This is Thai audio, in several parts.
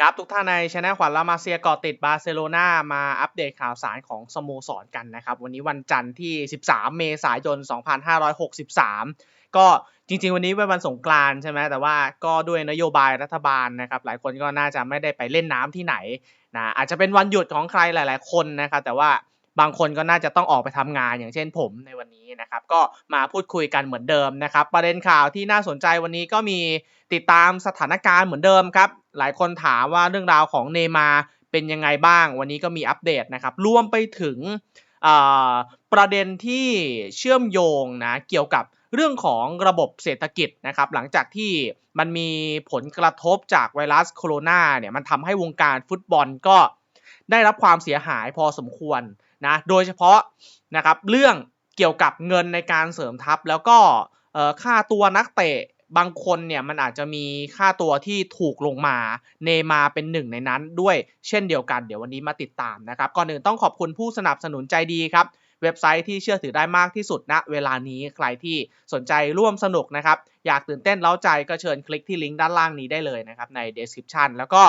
ครับทุกท่านในช anel ขวัญลามาเซียก่อติดบาร์เซโลนามาอัปเดตข่าวสารของสโมสรกันนะครับ วันนี้วันจันทร์ที่ 13 เมษายน 2563 ก็จริง ๆ วันนี้เป็นวันสงกรานต์ใช่ไหมแต่ว่าก็ด้วยนโยบายรัฐบาลนะครับ หลายคนก็น่าจะไม่ได้ไปเล่นน้ำที่ไหนนะอาจจะเป็นวันหยุดของใครหลาย ๆ คนนะครับ แต่ว่า บางคนก็น่าจะต้องออกไปทำงานอย่างเช่นผมในวันนี้นะครับก็มาพูดคุยกันเหมือนเดิมนะครับ ประเด็นข่าวที่น่าสนใจวันนี้ก็มีติดตามสถานการณ์เหมือนเดิมครับหลายคนถามว่าเรื่องราวของเนมาเป็นยังไงบ้าง วันนี้ก็มีอัปเดตนะครับรวมไปถึงประเด็นที่เชื่อมโยงนะเกี่ยวกับเรื่องของระบบเศรษฐกิจนะครับหลังจากที่มันมีผลกระทบจากไวรัสโคโรนาเนี่ยมันทำให้วงการฟุตบอลก็ได้รับความเสียหายพอสมควร นะโดยเฉพาะนะครับเรื่องเกี่ยวกับเงินในการเสริมทัพ แล้วก็ค่าตัวนักเตะบางคนเนี่ยมันอาจจะมีค่าตัวที่ถูกลงมาเนมาเป็นหนึ่งในนั้นด้วยเช่นเดียวกันเดี๋ยววันนี้มาติดตามนะครับก่อนอื่นต้องขอบคุณผู้สนับสนุนใจดีครับ เว็บไซต์ที่เชื่อถือได้มากที่สุดณนะเวลานี้ใครที่สนใจร่วมสนุกนะครับ อยากตื่นเต้นเล้าใจก็เชิญคลิกที่ลิงก์ด้านล่างนี้ได้เลยนะครับใน description แล้วก็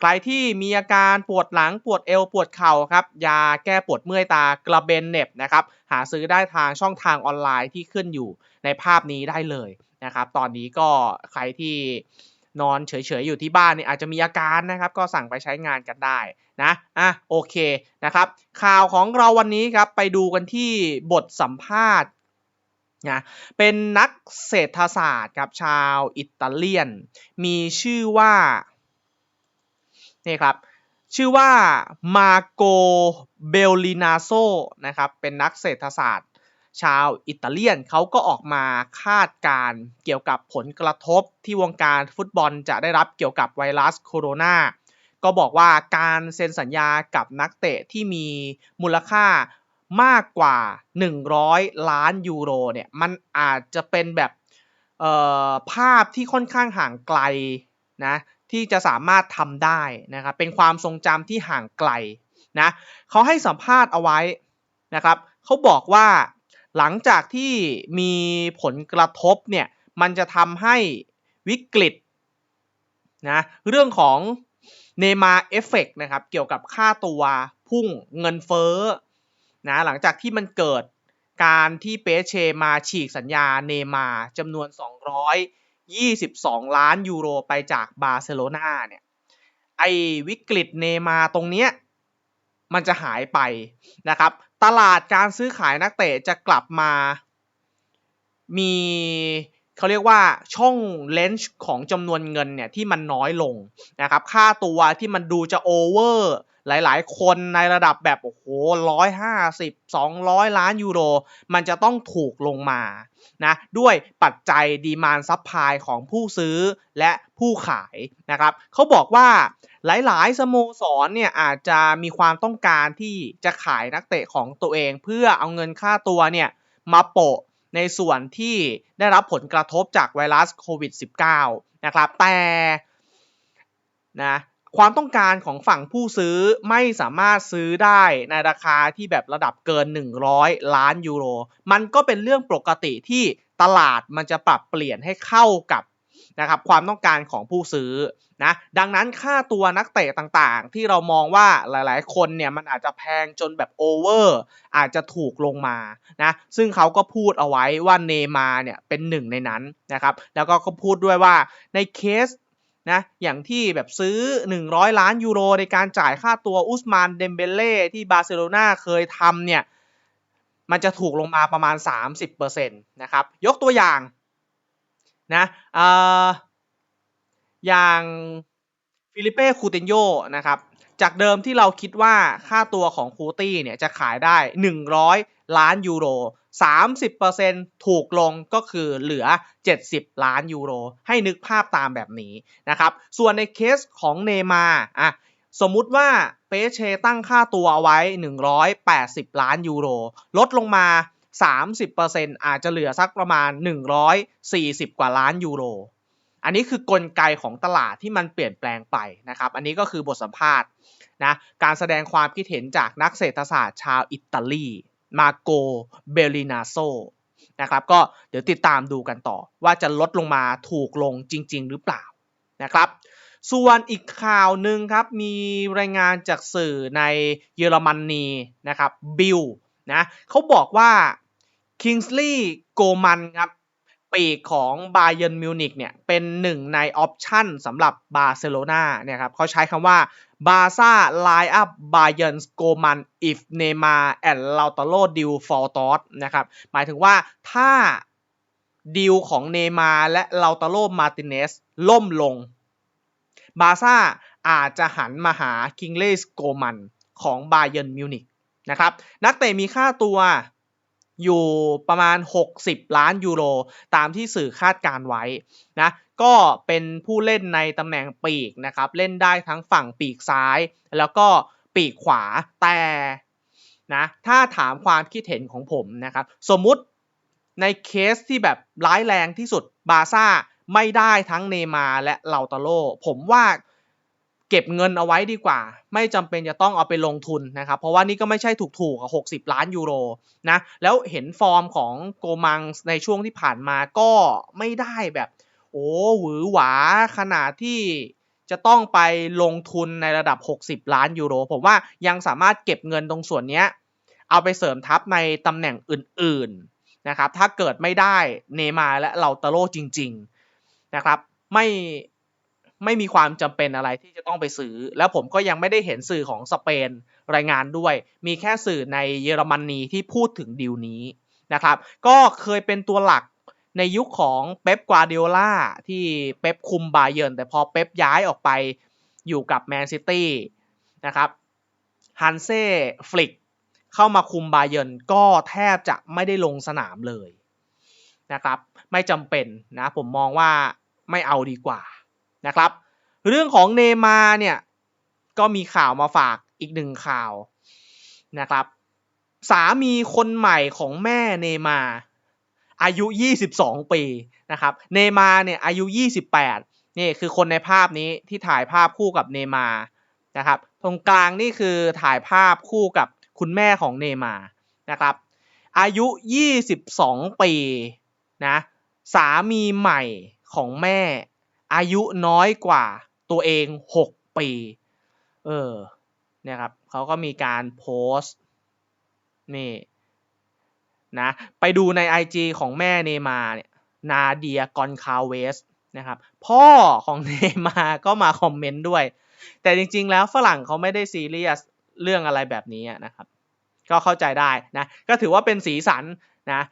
ใครที่มีอาการปวดหลังปวดเอวปวดเข่าครับยาแก้ปวดเมื่อยตากระเบนเน็บนะครับหาซื้อได้ทางช่องทางออนไลน์ที่ขึ้นอยู่ในภาพนี้ได้เลยนะครับ ตอนนี้ก็ใครที่นอนเฉยๆอยู่ที่บ้านเนี่ยอาจจะมีอาการนะครับ ก็สั่งไปใช้งานกันได้นะอะโอเคนะครับ ข่าวของเราวันนี้ครับไปดูกันที่บทสัมภาษณ์นะเป็นนักเศรษฐศาสตร์ครับชาวอิตาเลียน มีชื่อว่า นี่ครับชื่อว่ามาโกเบลลินาโซนะครับเป็นนักเศรษฐศาสตร์ ชาวอิตาเลียนเขาก็ออกมาคาดการเกี่ยวกับผลกระทบที่วงการฟุตบอลจะได้รับเกี่ยวกับไวรัสโคโรนาก็บอกว่าการเซ็นสัญญากับนักเตะที่มีมูลค่ามากกว่า 100 ล้านยูโรเนี่ยมันอาจจะเป็นแบบภาพที่ค่อนข้างห่างไกลนะ ที่จะสามารถทำได้นะครับเป็นความทรงจำที่ห่างไกลนะเขาให้สัมภาษณ์เอาไว้นะครับเขาบอกว่าหลังจากที่มีผลกระทบเนี่ยมันจะทำให้วิกฤตนะเรื่องของเนมาเอฟเฟกนะครับเกี่ยวกับค่าตัวพุ่งเงินเฟ้อนะหลังจากที่มันเกิดการที่เปเชมาฉีกสัญญาเนมาจำนวน200 22 ล้านยูโรไปจากบาร์เซโลนาเนี่ยไอวิกฤตเนมาตรงเนี้ยมันจะหายไปนะครับ ตลาดการซื้อขายนักเตะจะกลับมา มีเขาเรียกว่าช่องเลนส์ของจำนวนเงินเนี่ยที่มันน้อยลงนะครับ ค่าตัวที่มันดูจะโอเวอร์ หลาย ๆ คนในระดับแบบโอ้โหร้อยห้าสิบสองร้อยล้านยูโร มันจะต้องถูกลงมานะด้วยปัจจัยดีมานซับพลายของผู้ซื้อและผู้ขายนะครับเขาบอกว่าหลาย ๆ สโมสรเนี่ยอาจจะมีความต้องการที่จะขายนักเตะของตัวเองเพื่อเอาเงินค่าตัวเนี่ยมาโปะในส่วนที่ได้รับผลกระทบจากไวรัสโควิด -19 นะครับแต่นะ ความต้องการของฝั่งผู้ซื้อไม่สามารถซื้อได้ในราคาที่แบบระดับเกิน 100 ล้านยูโร มันก็เป็นเรื่องปกติที่ตลาดมันจะปรับเปลี่ยนให้เข้ากับนะครับความต้องการของผู้ซื้อนะดังนั้นค่าตัวนักเตะต่างๆ ที่เรามองว่าหลายๆ คนเนี่ยมันอาจจะแพงจนแบบโอเวอร์อาจจะถูกลงมานะซึ่งเขาก็พูดเอาไว้ว่าเนมาเนี่ยเป็นหนึ่งในนั้นนะครับแล้วก็เขาพูดด้วยว่าในเคส นะอย่างที่แบบซื้อ 100 ล้านยูโรในการจ่ายค่าตัวอุสมานเดมเบเล่ที่บาร์เซโลนาเคยทำเนี่ยมันจะถูกลงมาประมาณ 30%นะครับยกตัวอย่างนะออย่างฟิลิเป้คูตินโยนะครับจากเดิมที่เราคิดว่าค่าตัวของคูตี้เนี่ยจะขายได้ 100 ล้านยูโร 30%ถูกลงก็คือเหลือ 70 ล้านยูโร ให้นึกภาพตามแบบนี้นะครับ ส่วนในเคสของเนมาอะสมมุติว่าเปเชตั้งค่าตัวเอาไว้ 180 ล้านยูโร ลดลงมา 30%อาจจะเหลือสักประมาณ 140 กว่าล้านยูโร อันนี้คือกลไกของตลาดที่มันเปลี่ยนแปลงไปนะครับ อันนี้ก็คือบทสัมภาษณ์นะ การแสดงความคิดเห็นจากนักเศรษฐศาสตร์ชาวอิตาลี มาโกเบลินาโซนะครับก็เดี๋ยวติดตามดูกันต่อว่าจะลดลงมาถูกลงจริง ๆ หรือเปล่านะครับ ส่วนอีกข่าวหนึ่งครับ มีรายงานจากสื่อในเยอรมนีนะครับบิลนะเขาบอกว่าคิงส์ลีย์โกมันครับ ปีกของบาเยนมิวนิกเนี่ยเป็นหนึ่งในออปชั่นสำหรับบาร์เซโลนาเนี่ยครับเขาใช้คำว่าบาซ่าไลอัพบาเย r n นโกมัน if Neymar and Lautaro deal for t o t นะครับหมายถึงว่าถ้าดีลของเนมาและลาตาโรมาติเนสล่มลง บาซ่าอาจจะหันมาหาคิงเลสโกมันของบาเยนมิวนิกนะครับนักเตะมีค่าตัว อยู่ประมาณ 60 ล้านยูโร ตามที่สื่อคาดการไว้นะก็เป็นผู้เล่นในตำแหน่งปีกนะครับ เล่นได้ทั้งฝั่งปีกซ้าย แล้วก็ปีกขวาแต่นะถ้าถามความคิดเห็นของผมนะครับ สมมุติในเคสที่แบบร้ายแรงที่สุดบาซ่าไม่ได้ทั้งเนมาและเลาตาโล ผมว่า เก็บเงินเอาไว้ดีกว่า ไม่จำเป็นจะต้องเอาไปลงทุนนะครับ เพราะว่านี่ก็ไม่ใช่ถูกๆกับล้านยูโรนะแล้วเห็นฟอร์มของโกมังในช่วงที่ผ่านมาก็ไม่ได้แบบ โอ้หวือหวาขนาดที่จะต้องไปลงทุนในระดับ 60 ล้านยูโร ผมว่ายังสามารถเก็บเงินตรงส่วนนี้เอาไปเสริมทัพในตำแหน่งอื่นๆนะครับ ถ้าเกิดไม่ได้เนมาและเลาตาโรจริง ๆ นะครับ ไม่ ไม่มีความจำเป็นอะไรที่จะต้องไปซื้อ แล้วผมก็ยังไม่ได้เห็นสื่อของสเปนรายงานด้วย มีแค่สื่อในเยอรมนีที่พูดถึงดีลนี้นะครับ ก็เคยเป็นตัวหลักในยุคของเป๊ปกวาเดโอล่าที่เป๊ปคุมบาเยิร์นแต่พอเป๊ปย้ายออกไปอยู่กับแมนซิตี้นะครับฮันเซ่ฟลิกเข้ามาคุมบาเยิร์นก็แทบจะไม่ได้ลงสนามเลยนะครับ ไม่จำเป็นนะผมมองว่าไม่เอาดีกว่า นะครับ เรื่องของเนมาเนี่ยก็มีข่าวมาฝากอีกหนึ่งข่าวนะครับ สามีคนใหม่ของแม่เนมา อายุ 22 ปีนะครับ เนมาเนี่ยอายุ 28 นี่คือคนในภาพนี้ที่ถ่ายภาพคู่กับเนมานะครับ ตรงกลางนี่คือถ่ายภาพคู่กับคุณแม่ของเนมานะครับ อายุ 22 ปีนะสามีใหม่ของแม่ อายุน้อยกว่าตัวเอง 6 ปี เออ เนี่ยครับเขาก็มีการโพสต์ นี่นะ ไปดูใน IG ของแม่เนมาเนี่ยนาเดียกอนคาเวสนะครับ พ่อของเนมาก็มาคอมเมนต์ด้วย แต่จริงๆ แล้วฝรั่งเขาไม่ได้ซีเรียสเรื่องอะไรแบบนี้นะครับ ก็เข้าใจได้นะ ก็ถือว่าเป็นสีสันนะ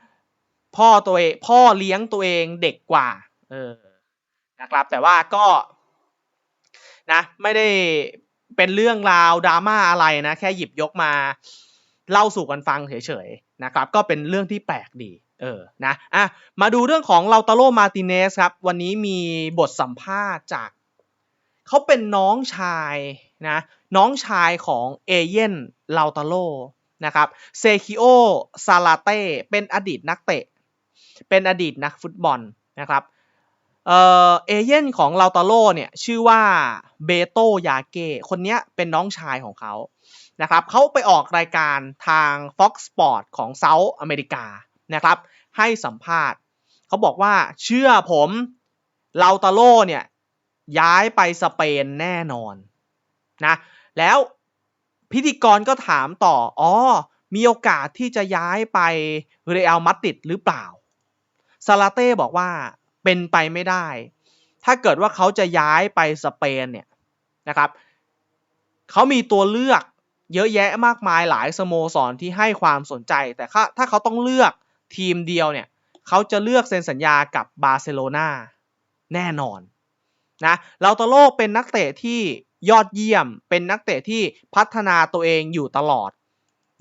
พ่อตัวเอง พ่อเลี้ยงตัวเองเด็กกว่า เออ นะครับ แต่ว่าก็นะไม่ได้เป็นเรื่องราวดราม่าอะไรนะ แค่หยิบยกมาเล่าสู่กันฟังเฉยๆนะครับ ก็เป็นเรื่องที่แปลกดีเออนะอะมาดูเรื่องของลาตาโรมาติเนสครับ วันนี้มีบทสัมภาษณ์จากเขาเป็นน้องชายนะน้องชายของเอเย่นลาตาโรนะครับเซคิโอซาลาเต้เป็นอดีตนักเตะ เป็นอดีตนักฟุตบอลนะครับ เออเอเย่นของลาตาโลเนี่ยชื่อว่าเบโตยาเก้คนนี้เป็นน้องชายของเขานะครับเขาไปออกรายการทาง Fox Sport ของเซาท์อเมริกานะครับให้สัมภาษณ์เขาบอกว่าเชื่อผมลาตาโลเนี่ยย้ายไปสเปนแน่นอนนะแล้วพิธีกรก็ถามต่อ อ๋อ มีโอกาสที่จะย้ายไปเรอัลมาดริดหรือเปล่าซาลาเต้บอกว่า เป็นไปไม่ได้ ถ้าเกิดว่าเขาจะย้ายไปสเปนเนี่ยนะครับเขามีตัวเลือกเยอะแยะมากมายหลายสโมสรที่ให้ความสนใจ แต่ถ้าเขาต้องเลือกทีมเดียวเนี่ยเขาจะเลือกเซ็นสัญญากับบาร์เซโลนาแน่นอนนะเราตโลเป็นนักเตะที่ยอดเยี่ยม เป็นนักเตะที่พัฒนาตัวเองอยู่ตลอด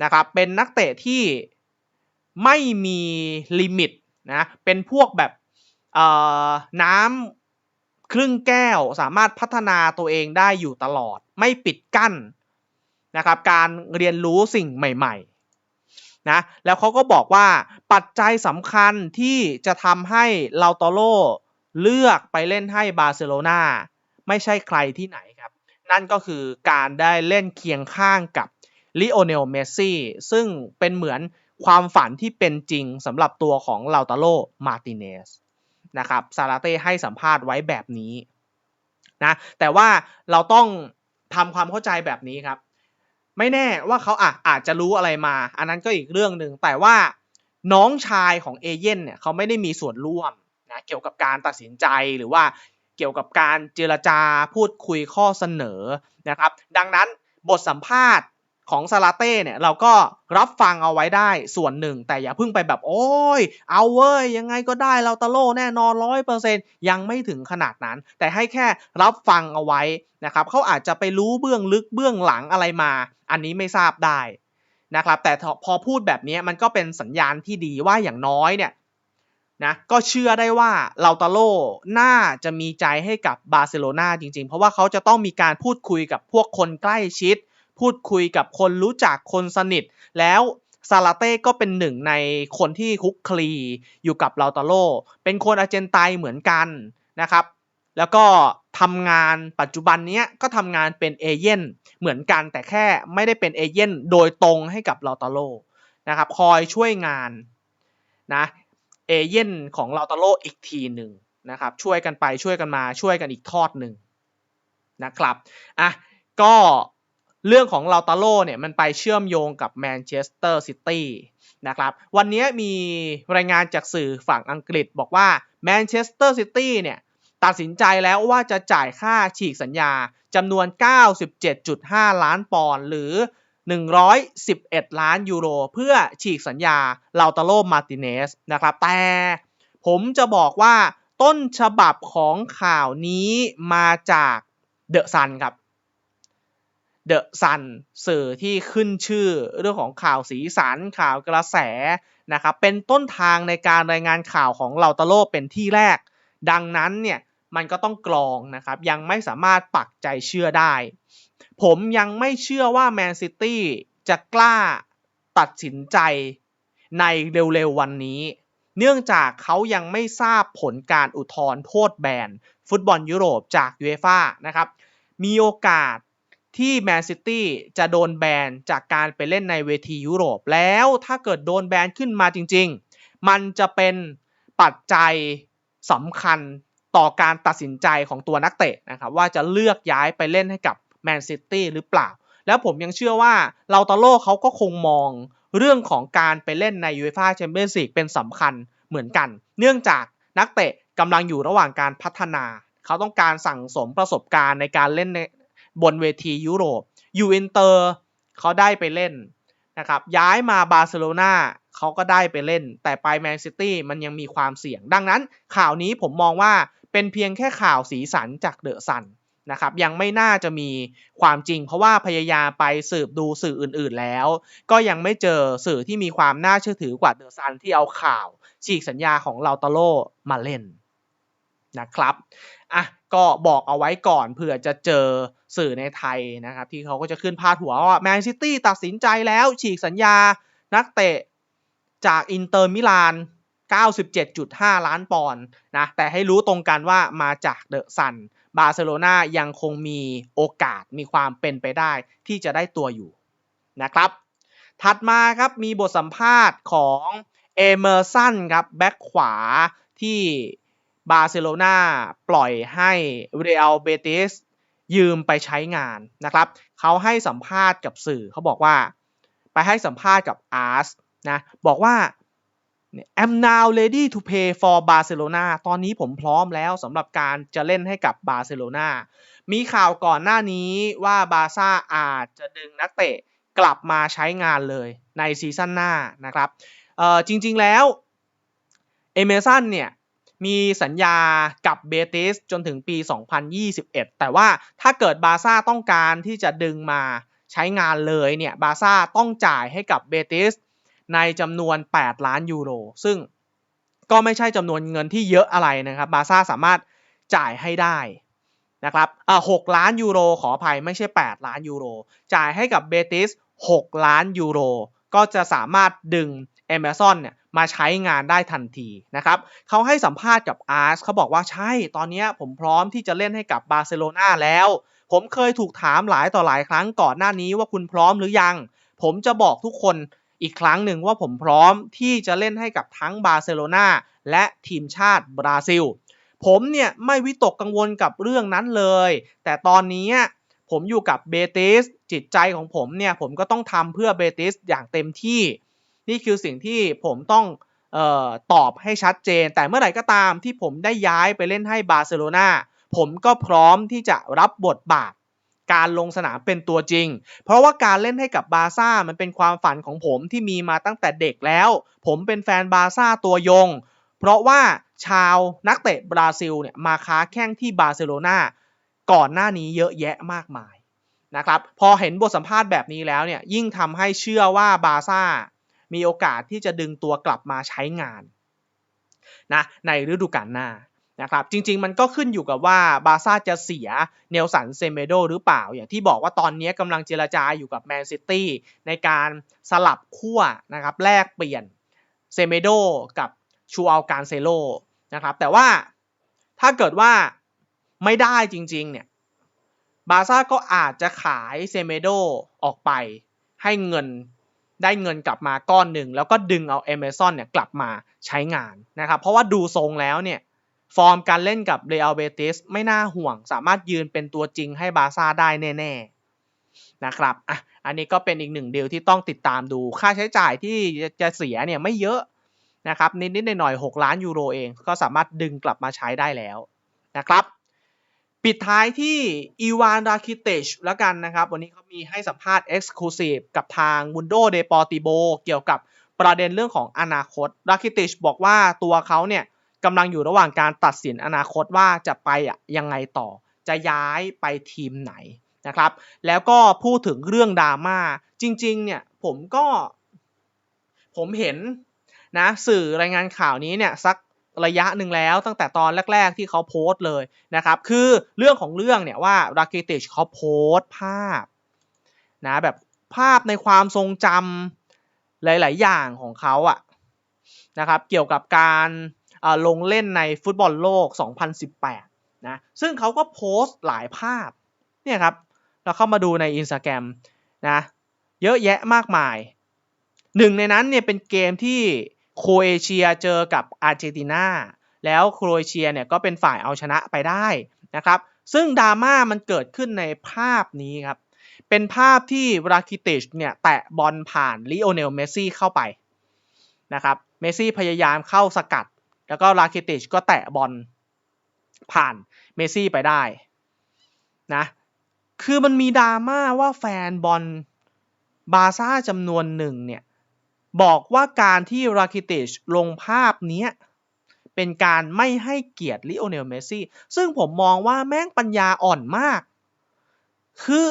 นะครับ เป็นนักเตะที่ไม่มีลิมิตนะ เป็นพวกแบบ น้ำครึ่งแก้วสามารถพัฒนาตัวเองได้อยู่ตลอด ไม่ปิดกั้นนะครับการเรียนรู้สิ่งใหม่ๆนะแล้วเขาก็บอกว่าปัจจัยสำคัญที่จะทำให้ลาโตโลเลือกไปเล่นให้บาร์เซโลนาไม่ใช่ใครที่ไหนครับ นั่นก็คือการได้เล่นเคียงข้างกับลิโอเนลเมสซี่ซึ่งเป็นเหมือนความฝันที่เป็นจริงสำหรับตัวของลาโตโลมาติเนส นะครับซาลาเต้ให้สัมภาษณ์ไว้แบบนี้นะแต่ว่าเราต้องทำความเข้าใจแบบนี้ครับ ไม่แน่ว่าเขาอะอาจจะรู้อะไรมา อันนั้นก็อีกเรื่องหนึ่งแต่ว่าน้องชายของเอเย่นเนี่ยเขาไม่ได้มีส่วนร่วมนะเกี่ยวกับการตัดสินใจหรือว่าเกี่ยวกับการเจรจาพูดคุยข้อเสนอนะครับ ดังนั้นบทสัมภาษณ์ ของซาลาเต้เนี่ยเราก็รับฟังเอาไว้ได้ส่วนหนึ่ง แต่อย่าเพิ่งไปแบบโอ้ย เอาเว้ย ยังไงก็ได้เราตะโลแน่นอนร้อยเปอร์เซ็นยังไม่ถึงขนาดนั้น แต่ให้แค่รับฟังเอาไว้นะครับเขาอาจจะไปรู้เบื้องลึกเบื้องหลังอะไรมา อันนี้ไม่ทราบได้นะครับแต่พอพูดแบบนี้มันก็เป็นสัญญาณที่ดีว่าอย่างน้อยเนี่ยนะก็เชื่อได้ว่าเราตาโลน่าจะมีใจให้กับบาร์เซโลนาจริงๆ เพราะว่าเขาจะต้องมีการพูดคุยกับพวกคนใกล้ชิด พูดคุยกับคนรู้จักคนสนิท แล้วซาลาเต้ก็เป็นหนึ่งในคนที่คุกคลีอยู่กับเราตาโล เป็นคนอาร์เจนไตเหมือนกันนะครับ แล้วก็ทำงานปัจจุบันนี้ก็ทำงานเป็นเอเย่นเหมือนกันแต่แค่ไม่ได้เป็นเอเย่นโดยตรงให้กับเราตาโลนะครับคอยช่วยงานนะเอเย่นของลาตาโลอีกทีหนึ่งนะครับช่วยกันไปช่วยกันมาช่วยกันอีกทอดหนึ่งนะครับอะก็ เรื่องของลาตาโลเนี่ยมันไปเชื่อมโยงกับแมนเชสเตอร์ซิตี้นะครับวันนี้มีรายงานจากสื่อฝั่งอังกฤษบอกว่าแมนเชสเตอร์ซิตี้เนี่ยตัดสินใจแล้วว่าจะจ่ายค่าฉีกสัญญาจำนวน 97.5 ล้านปอนด์หรือ 111 ล้านยูโร เพื่อฉีกสัญญาลาตาโลมาติเนสนะครับแต่ผมจะบอกว่าต้นฉบับของข่าวนี้มาจากเดอะซันครับ เดอะซันสื่อที่ขึ้นชื่อเรื่องของข่าวสีสันข่าวกระแสนะครับเป็นต้นทางในการรายงานข่าวของลาตาโลเป็นที่แรก ดังนั้นเนี่ยมันก็ต้องกรองนะครับยังไม่สามารถปักใจเชื่อได้ ผมยังไม่เชื่อว่าแมนซิตี้จะกล้าตัดสินใจในเร็วๆวันนี้ เนื่องจากเขายังไม่ทราบผลการอุทธรณ์โทษแบน ฟุตบอลยุโรปจากยูเอฟ่านะครับมีโอกาส ที่แมนซิตี้จะโดนแบนจากการไปเล่นในเวทียุโรปแล้วถ้าเกิดโดนแบนขึ้นมาจริง ๆ มันจะเป็นปัจจัยสำคัญต่อการตัดสินใจของตัวนักเตะนะครับว่าจะเลือกย้ายไปเล่นให้กับแมนซิตี้หรือเปล่า แล้วผมยังเชื่อว่าเราตาโลเขาก็คงมองเรื่องของการไปเล่นในยูเอฟ่าแชมเปี้ยนส์ลีกเป็นสำคัญเหมือนกัน เนื่องจากนักเตะกำลังอยู่ระหว่างการพัฒนา เขาต้องการสั่งสมประสบการณ์ในการเล่นใน บนเวทียุโรปยูเวนเตอร์เขาได้ไปเล่นนะครับย้ายมาบาร์เซโลนาเขาก็ได้ไปเล่น แต่ไปแมนซิตี้มันยังมีความเสี่ยง ดังนั้นข่าวนี้ผมมองว่าเป็นเพียงแค่ข่าวสีสันจากเดอะซันนะครับยังไม่น่าจะมีความจริง เพราะว่าพยายามไปสืบดูสื่ออื่นๆแล้ว ก็ยังไม่เจอสื่อที่มีความน่าเชื่อถือกว่าเดอะซันที่เอาข่าว ฉีกสัญญาของลาตาโลมาเล่นนะครับอะก็บอกเอาไว้ก่อนเผื่อจะเจอ สื่อในไทยนะครับ ที่เขาก็จะขึ้นพาดหัวว่าแมนซิตี้ตัดสินใจแล้วฉีกสัญญานักเตะจากอินเตอร์มิลาน 97.5 ล้านปอนด์นะ แต่ให้รู้ตรงกันว่ามาจากเดอะซันบาร์เซโลนายังคงมีโอกาสมีความเป็นไปได้ที่จะได้ตัวอยู่นะครับ ถัดมาครับมีบทสัมภาษณ์ของเอเมอร์สันครับแบ็คขวาที่บาร์เซโลนาปล่อยให้เรอัลเบติส ยืมไปใช้งานนะครับเขาให้สัมภาษณ์กับสื่อเขาบอกว่า ไปให้สัมภาษณ์กับอาร์สนะบอกว่า I'm now ready to pay for Barcelona ตอนนี้ผมพร้อมแล้วสำหรับการจะเล่นให้กับบาร์เซโลนามีข่าวก่อนหน้านี้ว่าบาซ่าอาจจะดึงนักเตะกลับมาใช้งานเลยในซีซั่นหน้านะครับจริงๆแล้วเอเมซันเนี่ย มีสัญญากับเบติสจนถึงปี 2021 แต่ว่าถ้าเกิดบาซ่าต้องการที่จะดึงมาใช้งานเลยเนี่ยบาซ่าต้องจ่ายให้กับเบติสในจำนวน 8 ล้านยูโร ซึ่งก็ไม่ใช่จำนวนเงินที่เยอะอะไรนะครับบาซ่าสามารถจ่ายให้ได้นะครับอ่า6ล้านยูโรขออภัยไม่ใช่ 8 ล้านยูโร จ่ายให้กับเบติส6ล้านยูโร ก็จะสามารถดึง Amazon เนี่ย มาใช้งานได้ทันทีนะครับเขาให้สัมภาษณ์กับอาร์สเขาบอกว่าใช่ตอนนี้ผมพร้อมที่จะเล่นให้กับบาร์เซโลนาแล้ว ผมเคยถูกถามหลายต่อหลายครั้งก่อนหน้านี้ว่าคุณพร้อมหรือยัง ผมจะบอกทุกคนอีกครั้งหนึ่งว่าผมพร้อมที่จะเล่นให้กับทั้งบาร์เซโลนาและทีมชาติบราซิล ผมเนี่ยไม่วิตกกังวลกับเรื่องนั้นเลย แต่ตอนนี้ผมอยู่กับเบติสจิตใจของผมเนี่ยผมก็ต้องทำเพื่อเบติสอย่างเต็มที่ นี่คือสิ่งที่ผมต้องออตอบให้ชัดเจน แต่เมื่อไหร่ก็ตามที่ผมได้ย้ายไปเล่นให้บาร์เซโลนาผมก็พร้อมที่จะรับบทบาทการลงสนามเป็นตัวจริง เพราะว่าการเล่นให้กับบาร์ซ่ามันเป็นความฝันของผมที่มีมาตั้งแต่เด็กแล้ว ผมเป็นแฟนบาร์ซ่าตัวยง เพราะว่าชาวนักเตะบราซิลเนี่ยมาค้าแข้งที่บาร์เซโลนาก่อนหน้านี้เยอะแยะมากมายนะครับ พอเห็นบทสัมภาษณ์แบบนี้แล้วเนี่ยยิ่งทำให้เชื่อว่าบาร์ซ่า มีโอกาสที่จะดึงตัวกลับมาใช้งานนะในฤดูกาลหน้านะครับจริงๆมันก็ขึ้นอยู่กับว่าบาร์ซ่าจะเสียเนลสันเซเมโดหรือเปล่า อย่างที่บอกว่าตอนนี้กำลังเจรจาอยู่กับแมนซิตี้ในการสลับขั้วนะครับแลกเปลี่ยนเซเมโดกับชูอัลการเซโลนะครับแต่ว่าถ้าเกิดว่าไม่ได้จริงๆเนี่ยบาร์ซ่าก็อาจจะขายเซเมโดออกไปให้เงิน ได้เงินกลับมาก้อนหนึ่งแล้วก็ดึงเอาเอเมซอนเนี่ยกลับมาใช้งานนะครับเพราะว่าดูทรงแล้วเนี่ยฟอร์มการเล่นกับเรอัลเบติสไม่น่าห่วง สามารถยืนเป็นตัวจริงให้บาซ่าได้แน่ๆนะครับอะอันนี้ก็เป็นอีกหนึ่งเดีลที่ต้องติดตามดูค่าใช้จ่ายที่จะเสียเนี่ยไม่เยอะนะครับนิดๆหน่อยๆ6ล้านยูโรเองก็สามารถดึงกลับมาใช้ได้แล้วนะครับ ปิดท้ายที่อีวานราคิเตชแล้วกันนะครับ วันนี้เขามีให้สัมภาษณ์ Exclusive กับทาง Mundo Deportivo เกี่ยวกับประเด็นเรื่องของอนาคตราคิเตชบอกว่าตัวเขาเนี่ยกำลังอยู่ระหว่างการตัดสินอนาคตว่าจะไปยังไงต่อ จะย้ายไปทีมไหนนะครับ แล้วก็พูดถึงเรื่องดราม่าจริงๆเนี่ยผมก็ผมเห็นนะสื่อรายงานข่าวนี้เนี่ยสัก ระยะหนึ่งแล้วตั้งแต่ตอนแรก ๆ ที่เขาโพสต์เลยนะครับคือเรื่องของเรื่องเนี่ยว่ารากิติชเขาโพสต์ภาพนะแบบภาพในความทรงจำหลาย ๆ อย่างของเขาอะนะครับเกี่ยวกับการลงเล่นในฟุตบอลโลก 2018 นะ ซึ่งเขาก็โพสต์หลายภาพ เนี่ยครับ เราเข้ามาดูใน Instagram นะ เยอะแยะมากมาย หนึ่งในนั้นเนี่ยเป็นเกมที่ โครเอเชียเจอกับอาร์เจนตินาแล้วโครเอเชียเนี่ยก็เป็นฝ่ายเอาชนะไปได้นะครับ ซึ่งดราม่ามันเกิดขึ้นในภาพนี้ครับ เป็นภาพที่ราคิติชเนี่ยแตะบอลผ่านลิโอเนลเมสซี่เข้าไปนะครับเมสซี่พยายามเข้าสกัด แล้วก็ราคิติชก็แตะบอลผ่านเมสซี่ไปได้นะคือมันมีดราม่าว่าแฟนบอลบาซ่าจำนวนหนึ่งเนี่ย บอกว่าการที่ราคิติชลงภาพนี้เป็นการไม่ให้เกียรติลิโอเนลเมสซี่ซึ่งผมมองว่าแม่งปัญญาอ่อนมาก คือ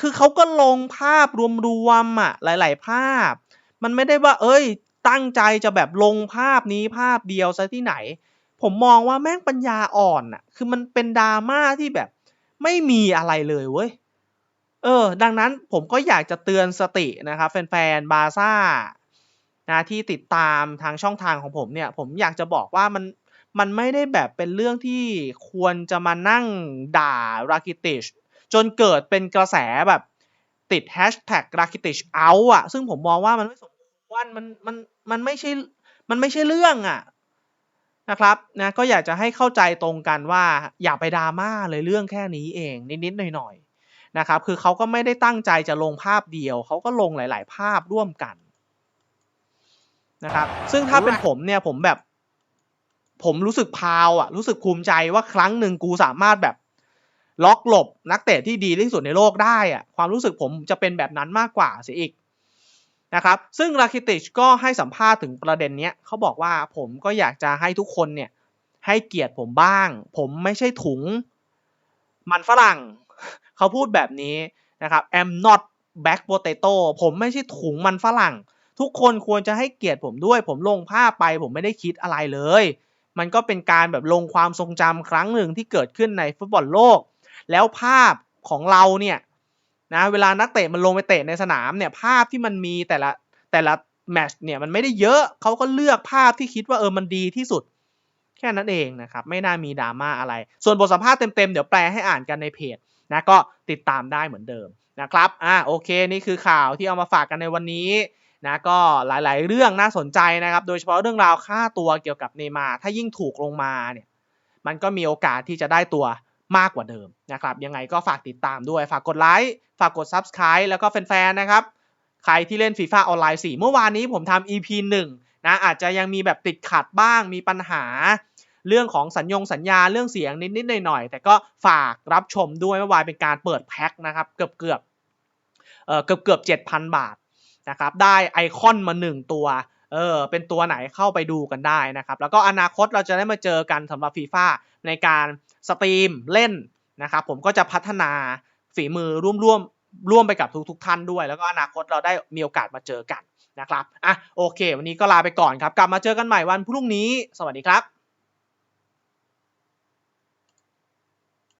คือเขาก็ลงภาพรวมๆอะหลาย ๆ ภาพ มันไม่ได้ว่า เอ้ย ตั้งใจจะแบบลงภาพนี้ภาพเดียวซะที่ไหน ผมมองว่าแม่งปัญญาอ่อนอะ คือมันเป็นดราม่าที่แบบไม่มีอะไรเลยเว้ย เออ ดังนั้นผมก็อยากจะเตือนสตินะครับแฟนๆบาซ่านะที่ติดตามทางช่องทางของผมเนี่ย ผมอยากจะบอกว่ามันมันไม่ได้แบบเป็นเรื่องที่ควรจะมานั่งด่าราคิติชจนเกิดเป็นกระแสแบบติดแฮชแท็กราคิติชเอาอะซึ่งผมมองว่ามันไม่สมควรมันมันมันไม่ใช่มันไม่ใช่เรื่องอะนะครับนะก็อยากจะให้เข้าใจตรงกันว่าอย่าไปดราม่าเลยเรื่องแค่นี้เอง นิดๆหน่อย นะครับคือเขาก็ไม่ได้ตั้งใจจะลงภาพเดียว เขาก็ลงหลาย ๆ ภาพร่วมกันนะครับซึ่งถ้าเป็นผมเนี่ยผมแบบ ผมรู้สึกพาวอะรู้สึกภูมิใจว่าครั้งหนึ่งกูสามารถแบบล็อกหลบนักเตะที่ดีที่สุดในโลกได้อะความรู้สึกผมจะเป็นแบบนั้นมากกว่าเสียอีกนะครับซึ่งราคิติชก็ให้สัมภาษณ์ถึงประเด็นเนี้ยเขาบอกว่าผมก็อยากจะให้ทุกคนเนี่ยให้เกียรติผมบ้าง ผมไม่ใช่ถุง มันฝรั่ง เขาพูดแบบนี้นะครับ I'm not back potato ผมไม่ใช่ถุงมันฝรั่ง ทุกคนควรจะให้เกียรติผมด้วย ผมลงภาพไปผมไม่ได้คิดอะไรเลย มันก็เป็นการแบบลงความทรงจำครั้งหนึ่งที่เกิดขึ้นในฟุตบอลโลก แล้วภาพของเราเนี่ยนะเวลานักเตะมันลงไปเตะในสนามเนี่ยภาพที่มันมีแต่ละแต่ละแมชเนี่ยมันไม่ได้เยอะเขาก็เลือกภาพที่คิดว่าเออมันดีที่สุด แค่นั้นเองนะครับ ไม่น่ามีดราม่าอะไร ส่วนบทสัมภาษณ์เต็มๆ เดี๋ยวแปลให้อ่านกันในเพจ นะก็ติดตามได้เหมือนเดิมนะครับอ่าโอเคนี่คือข่าวที่เอามาฝากกันในวันนี้นะก็หลายๆ เรื่องน่าสนใจนะครับ โดยเฉพาะเรื่องราวค่าตัวเกี่ยวกับเนมาถ้ายิ่งถูกลงมาเนี่ยมันก็มีโอกาสที่จะได้ตัวมากกว่าเดิมนะครับยังไงก็ฝากติดตามด้วย ฝากกดไลค์ฝากกด Subscribe แล้วก็แฟนๆนะครับ ใครที่เล่น FIFA ออนไลน์4เมื่อวานนี้ผมทำ EP 1นะอาจจะยังมีแบบติดขัดบ้างมีปัญหา เรื่องของสัญญงสัญญาเรื่องเสียงนิดๆหน่อยๆแต่ก็ฝากรับชมด้วยเมื่อวานเป็นการเปิดแพ็คนะครับเกือบเกือบเอ่อเกือบเกือบ7,000บาทนะครับได้ไอคอนมา1ตัวเออเป็นตัวไหนเข้าไปดูกันได้นะครับ แล้วก็อนาคตเราจะได้มาเจอกันสำหรับฟีฟ่าในการสตรีมเล่นนะครับผมก็จะพัฒนาฝีมือร่วมร่วมร่วมไปกับทุกๆท่านด้วย แล้วก็อนาคตเราได้มีโอกาสมาเจอกันนะครับอะโอเค วันนี้ก็ลาไปก่อนครับ กลับมาเจอกันใหม่วันพรุ่งนี้ สวัสดีครับ